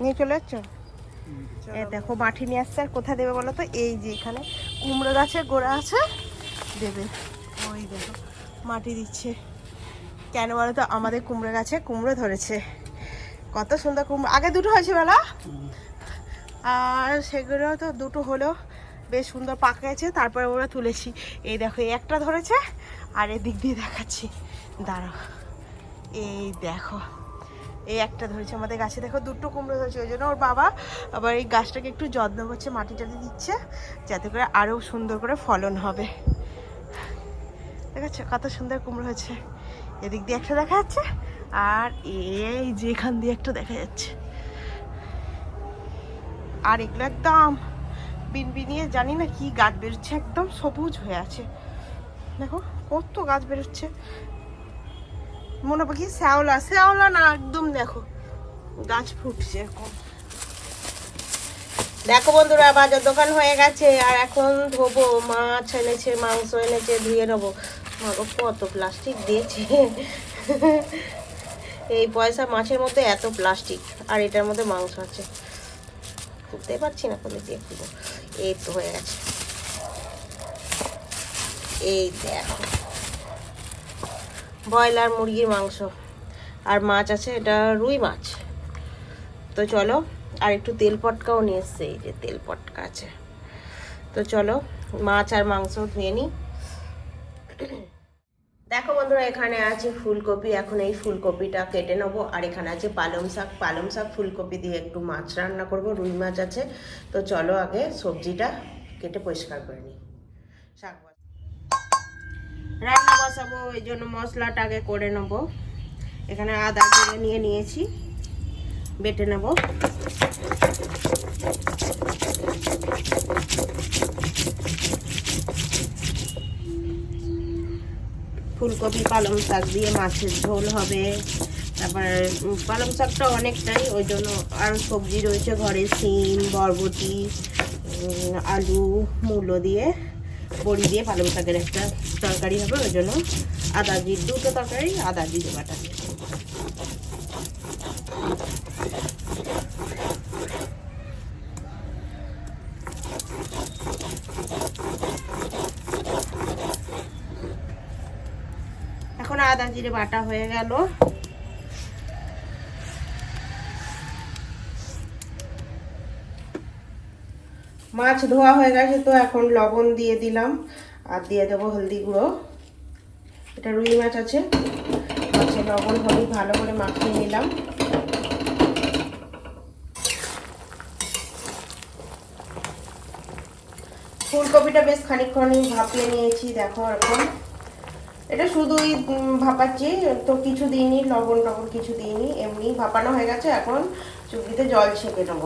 নিয়ে চলে যাচ্ছ? এ দেখো মাটি নিয়ে আসছে, আর কোথায় দেবে বলো তো? এই যে এখানে কুমড়ো গাছের গোড়া আছে, দেবে। ওই দেখো, মাটি দিচ্ছে। কেন বলো তো? আমাদের কুমড়ো গাছে কুমড়ো ধরেছে। কত সুন্দর কুমড়ো। আগে দুটো হয়েছে বেলা? আর সেগুলো তো দুটো হলো। বেশ সুন্দর পাকেছে তারপরে ওরা তুলেছি। এই দেখো, এই একটা ধরেছে, আর এদিক দিয়ে দেখাচ্ছি। দাঁড়াও। এই দেখো। এই একটা ধরেছে আমাদের গাছে। দেখো দুটো কুমড়ো ধরেছে, ওই জন্য ওর বাবা আবার এই গাছটাকে একটু যত্ন করছে, মাটি টাটি দিচ্ছে, যাতে করে আরও সুন্দর করে ফলন হবে। দেখাচ্ছ কত সুন্দর কুমড়ো হয়েছে। এদিক দিয়ে একটা দেখা যাচ্ছে, আর এই যে এখান দিয়ে একটা দেখা যাচ্ছে। আর এগুলো একদম বিনবিনিয়ে জানি না কি গাছ বেরোচ্ছে, একদম সবুজ হয়ে আছে। দেখো কত গাছ বেরোচ্ছে। মনে কি শ্যাওলা? শ্যাওলা না, একদম দেখো। গাছ ফুটছে এখন। দেখো বন্ধুরা, বাজার দোকান হয়ে গেছে, আর এখন ধোবো, মাছ এনেছে, মাংস এনেছে, ধুয়ে নেব। মাগো, কত প্লাস্টিক দিয়েছে। এই পয়সা মাছের মধ্যে এত প্লাস্টিক, আর এটার মধ্যে মাংস আছে। খুঁজতে পারছি না কোথায় দিয়ে খুঁজবো। এই তো হয়ে গেছে। এই দেখো। ব্রয়লার, মুরগির মাংস আর মাছ আছে, এটা রুই মাছ। তো চলো, আর একটু তেল পটকাও নিয়ে এসছে, এই যে তেল পটকা আছে। তো চলো, মাছ আর মাংস ধুয়ে নিই দেখো বন্ধুরা, এখানে আছে ফুলকপি, এখন এই ফুলকপিটা কেটে নেব। আর এখানে আছে পালং শাক। পালং শাক, ফুলকপি দিয়ে একটু মাছ রান্না করব, রুই মাছ আছে। তো চলো আগে সবজিটা কেটে পরিষ্কার করে নিই শাক রান্না বসাবো এই জন্য মশলাটা আগে করে নেব। এখানে আদা জিরে নিয়ে নিয়েছি, বেটে নেব। ফুলকপি, পালং শাক দিয়ে মাছের ঝোল হবে। তারপর পালং শাকটা অনেকটাই, ওই জন্য আর সবজি রয়েছে, ঘরে সিম বরবটি আলু, মূলো দিয়ে। বড়ি দিয়ে পালং শাকের একটা তরকারি হবে, ওই জন্য আদা জির, দুটো তরকারি, আদা জিরে বাটা। এখন আদা জিরে বাটা হয়ে গেল। মাছ ধোয়া হয়ে গেছে, তো এখন লবণ দিয়ে দিলাম। আর দিয়ে দেবো হলদি গুঁড়ো। এটা রুই মাছ আছে। মাছে লবণ হলুদ ভালো করে মাখিয়ে নিলাম। ফুলকপিটা বেশ খানিকক্ষণ ভাপিয়ে নিয়েছি, দেখো এখন। এটা শুধুই ভাপাচ্ছি, তো কিছু দিইনি লবণ টবণ কিছু দিইনি, এমনি ভাপানো হয়ে গেছে। এখন চুপিতে জল ছেঁকে নেব।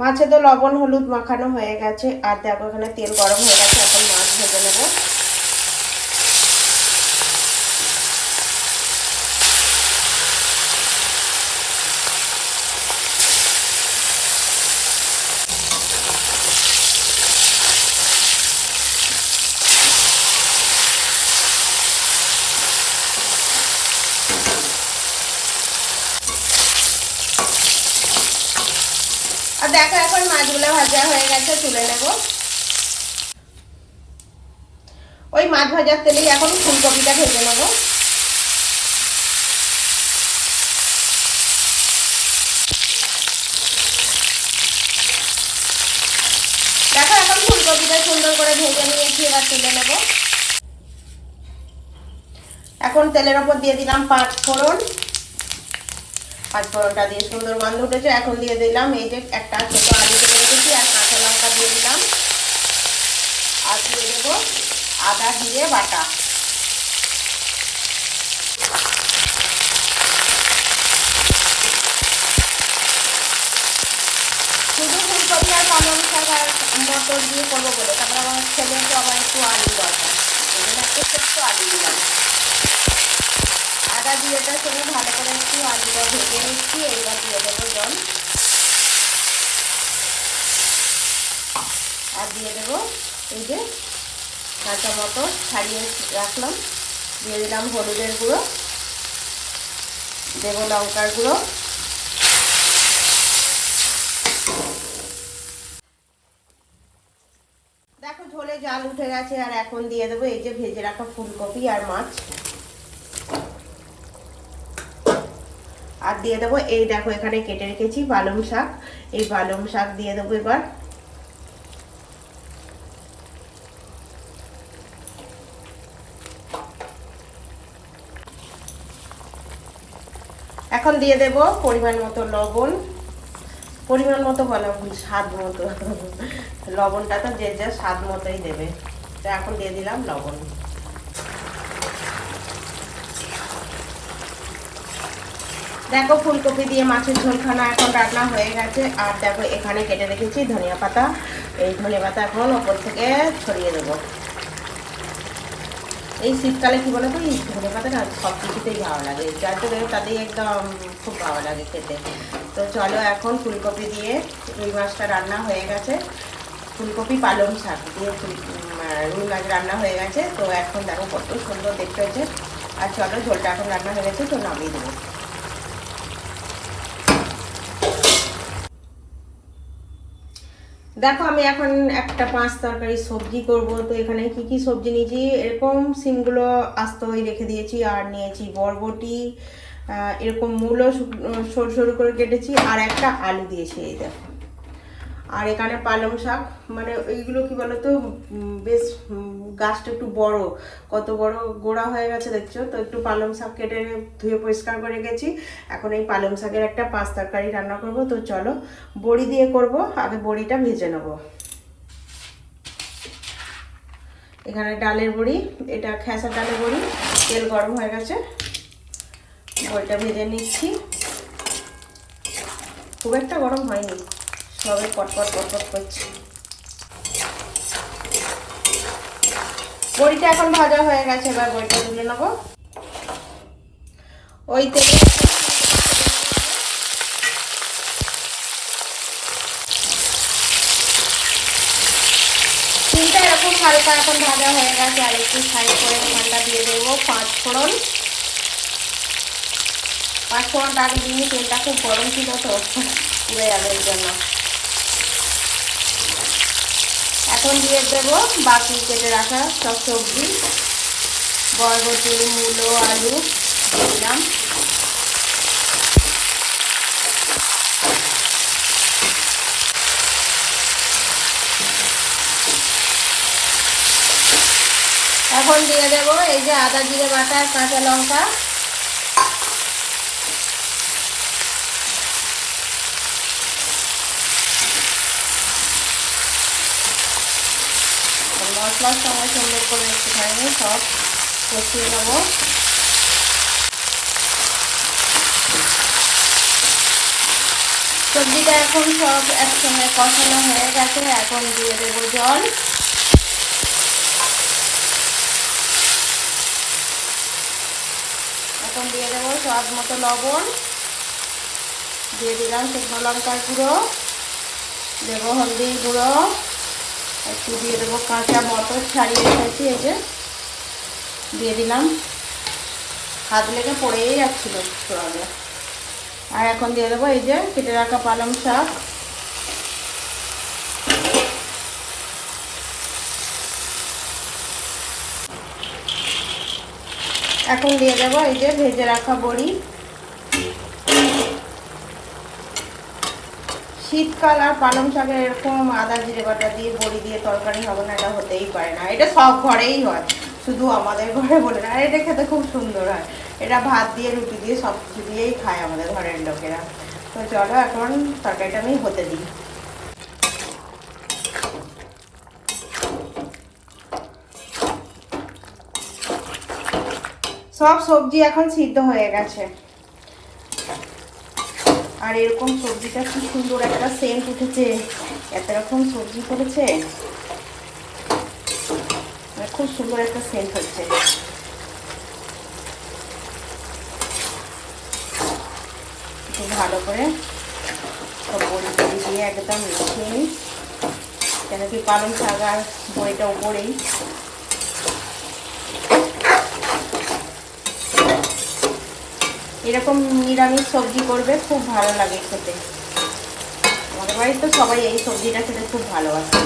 মাছে তো লবণ, হলুদ মাখানো হয়ে গেছে। আর দেখো এখানে তেল গরম হয়ে গেছে, এখন মাছ ভেজে নেব। দেখো এখন মাছগুলো ভাজা হয়ে গেছে, তুলে নেব। ওই মাছ ভাজার তেলেই এখন ফুলকপিটা ভেজে নেব। দেখো এখন ফুলকপিটা সুন্দর করে ভেজে নিয়েছি, এবার তুলে নেব। এখন তেলের ওপর দিয়ে দিলাম পাঁচ ফোড়ন। পাঁচ ফোড়নটা দিয়ে সুন্দর গন্ধ উঠেছে, এখন দিয়ে দিলাম এই যে একটা ছোটো আলু কেটে রেখেছি আর কাঁচা লঙ্কা দিয়ে দিলাম। আর দিয়ে দেবো আদা, জিরে, বাটা। শুধু ফুলকপি আর পালং শাক আর মটর দিয়ে করব বলে, তারপর আমার ছেলের তো আবার একটু আলু দরকার। একটু আলু দিলাম আদা জিরেটার সঙ্গে ভালো করে একটু আলুটা ভেজে নিচ্ছি, এইবার দিয়ে দেবো জল। আর দিয়ে দেবো এই যে কাঁচা মটর, ছাড়িয়ে রাখলাম। দিয়ে দিলাম হলুদের গুঁড়ো, দেবো লঙ্কার গুঁড়ো। দেখো ঝোলে জাল উঠে গেছে, আর এখন দিয়ে দেবো এই যে ভেজে রাখা ফুলকপি আর মাছ। আর দিয়ে দেবো, এই দেখো এখানে কেটে রেখেছি পালং শাক। এই পালং শাক দিয়ে দেবো এবার। এখন দিয়ে দেব পরিমাণ মতো লবণ। পরিমাণ মতো বলা, স্বাদ মতো। লবণটা তো যে যা স্বাদ মতোই দেবে। তো এখন দিয়ে দিলাম লবণ। দেখো, ফুলকপি দিয়ে মাছের ঝোলখানা এখন রান্না হয়ে গেছে। আর দেখো, এখানে কেটে রেখেছি ধনিয়া পাতা। এই ধনিয়া পাতা এখন ওপর থেকে ছড়িয়ে দেবো। এই শীতকালে কি বলতো, এই ধনে পাতাটা সব কিছুতেই ভালো লাগে। যার জন্য তাতেই একদম খুব ভালো লাগে খেতে। তো চলো এখন ফুলকপি দিয়ে রুই মাছটা রান্না হয়ে গেছে। ফুলকপি পালং শাক দিয়ে রুই মাছ রান্না হয়ে গেছে। তো এখন দেখো, কত সুন্দর দেখতে হয়েছে আর চলো, ঝোলটা এখন রান্না হয়ে গেছে, তো নামিয়ে দেবো। দেখো, আমি এখন একটা পাঁচ তরকারি সবজি করব। তো এখানে কি কি সবজি নিয়েছি? এরকম সিমগুলো আস্ত আস্তই রেখে দিয়েছি, আর নিয়েছি বরবটি এরকম মূলও সরু সরু করে কেটেছি, আর একটা আলু দিয়েছি, এই দেখো। আর এখানে পালং শাক মানে এইগুলো কি বলতো বেশ গাছটা একটু বড়, কত বড় গোড়া হয়ে গেছে দেখছ? তো একটু পালং শাক কেটে ধুয়ে পরিষ্কার করে গেছি এখন এই পালং শাকের একটা পাঁচ তরকারি রান্না করব। তো চলো, বড়ি দিয়ে করব, আগে বড়িটা ভেজে নেব। এখানে ডালের বড়ি, এটা খেসা ডালের বড়ি, তেল গরম হয়ে গেছে। বড়িটা ভেজে নিচ্ছি। খুব একটা গরম হয়নি। সবে পটপট পটপট করছে। বড়িটা এখন ভাজা হয়ে গেছে, এবার বড়িটা তুলে নেব। ওই তেলে হালকা এখন ভাজা হয়ে গেছে, আর একটু সাইড করে ঠান্ডা দিয়ে দেবো, পাঁচ ফোড়ন। পাঁচ ফোড়নটা আগে দিইনি তেলটা খুব গরম ছিল তো, পুড়ে যাবে জন্য। এখন দিয়ে দেবো বাকি কেটে রাখা সব সবজি। বরবটি, মূলো, আলু দিলাম এখন দিয়ে দেবো এই যে আদা জিরে বাটা, কাঁচা লঙ্কা। মশলার সঙ্গে সুন্দর করে একটুখানি সব কষিয়ে নেব। সবজিটা এখন সব একসঙ্গে কষানো হয়ে গেছে, এখন দিয়ে দেবো জল। এখন দিয়ে দেবো স্বাদ মতো লবণ। দিয়ে দিলাম শুকনো লঙ্কার গুঁড়ো, দেবো হলদি গুঁড়ো। একটু দিয়ে দেবো কাঁচা মটর ছাড়িয়ে রেখেছি, এই যে। দিয়ে দিলাম। হাত লেগে পড়েই যাচ্ছিল আগে আর এখন দিয়ে দেবো এই যে কেটে রাখা পালং শাক। এখন দিয়ে দেবো এই যে ভেজে রাখা বড়ি। শীতকাল আর পালং শাকের এরকম আদা, জিরে বাটা দিয়ে, বড়ি দিয়ে তরকারি হবে না, এটা হতেই পারে না। এটা সব ঘরেই হয়, শুধু আমাদের ঘরে বলে না। আর এটা খেতে খুব সুন্দর হয়। এটা ভাত দিয়ে, রুটি দিয়ে, সব কিছু দিয়েই খায় আমাদের ঘরের লোকেরা। তো চলো, এখন তরকারিটা আমি হতে দিই। সব সবজি এখন সিদ্ধ হয়ে গেছে। আর এরকম সবজিটা কি সুন্দর একটা সেন্ট উঠেছে এত রকম সবজি করেছে। মানে খুব সুন্দর একটা সেন্ট হচ্ছে ভালো করে দিয়ে একদম মিশিয়ে নিই। কেন কি পালং শাক আর বড়িটা উপরেই এরকম নিরামিষ সবজি করবে, খুব ভালো লাগে খেতে। আমাদের বাড়ির তো সবাই এই সবজিটা খেতে খুব ভালোবাসে।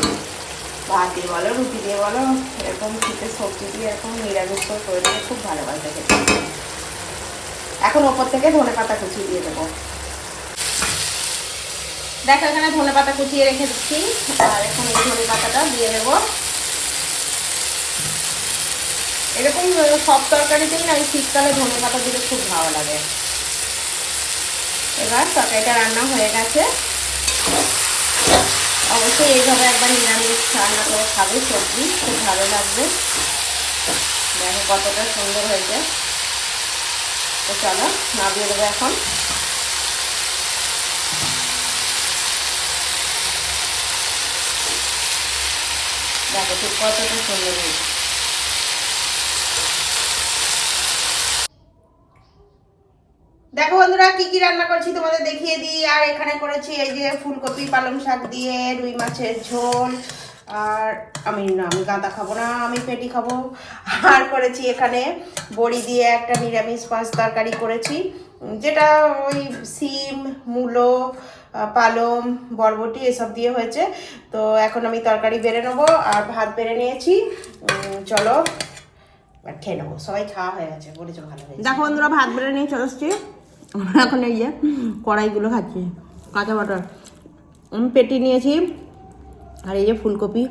ভাত দিয়ে বলো, রুটি দিয়ে বলো, এরকম শীতের সবজি দিয়ে এরকম নিরামিষ করে করে দিলে খুব ভালোবাসে খেতে। এখন ওপর থেকে ধনে পাতা কুচিয়ে দিয়ে দেবো। দেখো, এখানে ধনে পাতা কুচিয়ে রেখে দিচ্ছি। আর এখন এই ধনে পাতাটা দিয়ে দেবো। এরকম সব তরকারিতেই না এই শীতকালে ধনে পাতা দিলে খুব ভালো লাগে। এবার তরকারিটা রান্না হয়ে গেছে। অবশ্যই এইভাবে একবার নিরামিষ রান্না করে খাবে সবজি, খুব ভালো লাগবে। দেখো কতটা সুন্দর হয়েছে। তো চলো, নামিয়ে দেবো এখন। দেখো ঠিক কতটা সুন্দর হয়েছে দেখো বন্ধুরা কি কি রান্না করছি তোমাদের দেখিয়ে দিই। আর এখানে করেছি এই যে ফুলকপি, পালং শাক দিয়ে, রুই মাছের ঝোল, আর আমি না, আমি গাঁদা খাব না, আমি পেটি খাব। আর করেছি এখানে বড়ি দিয়ে একটা নিরামিষ মাছ তরকারি করেছি। যেটা ওই সিম, মূলো পালং, বরবটি এসব দিয়ে হয়েছে। তো এখন আমি তরকারি বেড়ে নেব, আর ভাত বেড়ে নিয়েছি। চলো খেয়ে নেব। সবাই খাওয়া হয়ে গেছে, বলেছ ভালো হয়েছে। দেখো বন্ধুরা, ভাত বেড়ে নিয়ে চলে এসছি। এখন এই যে কড়াইগুলো খাচ্ছি, কাঁচা বাটার। আমি পেটি নিয়েছি, আর এই যে ফুলকপি।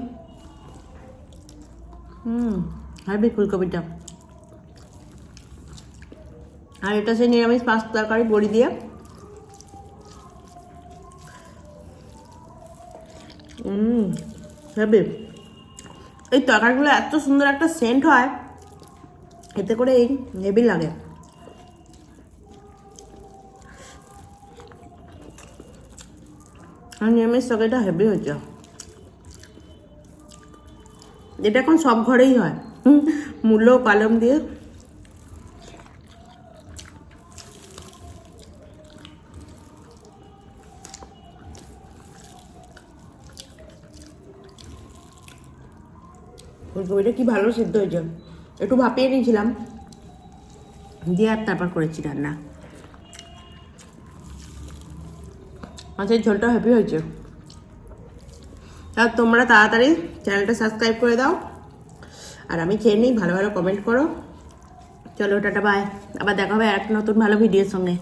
হুম হাইব্রিড ফুলকপিটা। আর এটা সেই নিরামিষ পাঁচ তরকারি, বড়ি দিয়ে। হুম এই তরকারিগুলো এত সুন্দর একটা সেন্ট হয়, এতে করে এই হেভি লাগে। আর নিরামিষ তরকারিটা হেভি হয়েছে। এটা এখন সব ঘরেই হয়। মূলো পালং দিয়ে। ফুলকপিটা কি ভালো সিদ্ধ হয়েছে? একটু ভাপিয়ে নিয়েছিলাম। দিয়ে আর তারপর করেছি রান্না। মাছের ঝোলটা হ্যাপি হয়েছে। তা তোমরা তাড়াতাড়ি চ্যানেলটা সাবস্ক্রাইব করে দাও। আর আমি খেয়ে নিই, ভালো ভালো কমেন্ট করো। চলো, টাটা বাই আবার দেখা হবে একটা নতুন ভালো ভিডিওর সঙ্গে।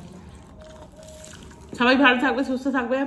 সবাই ভালো থাকবে, সুস্থ থাকবে।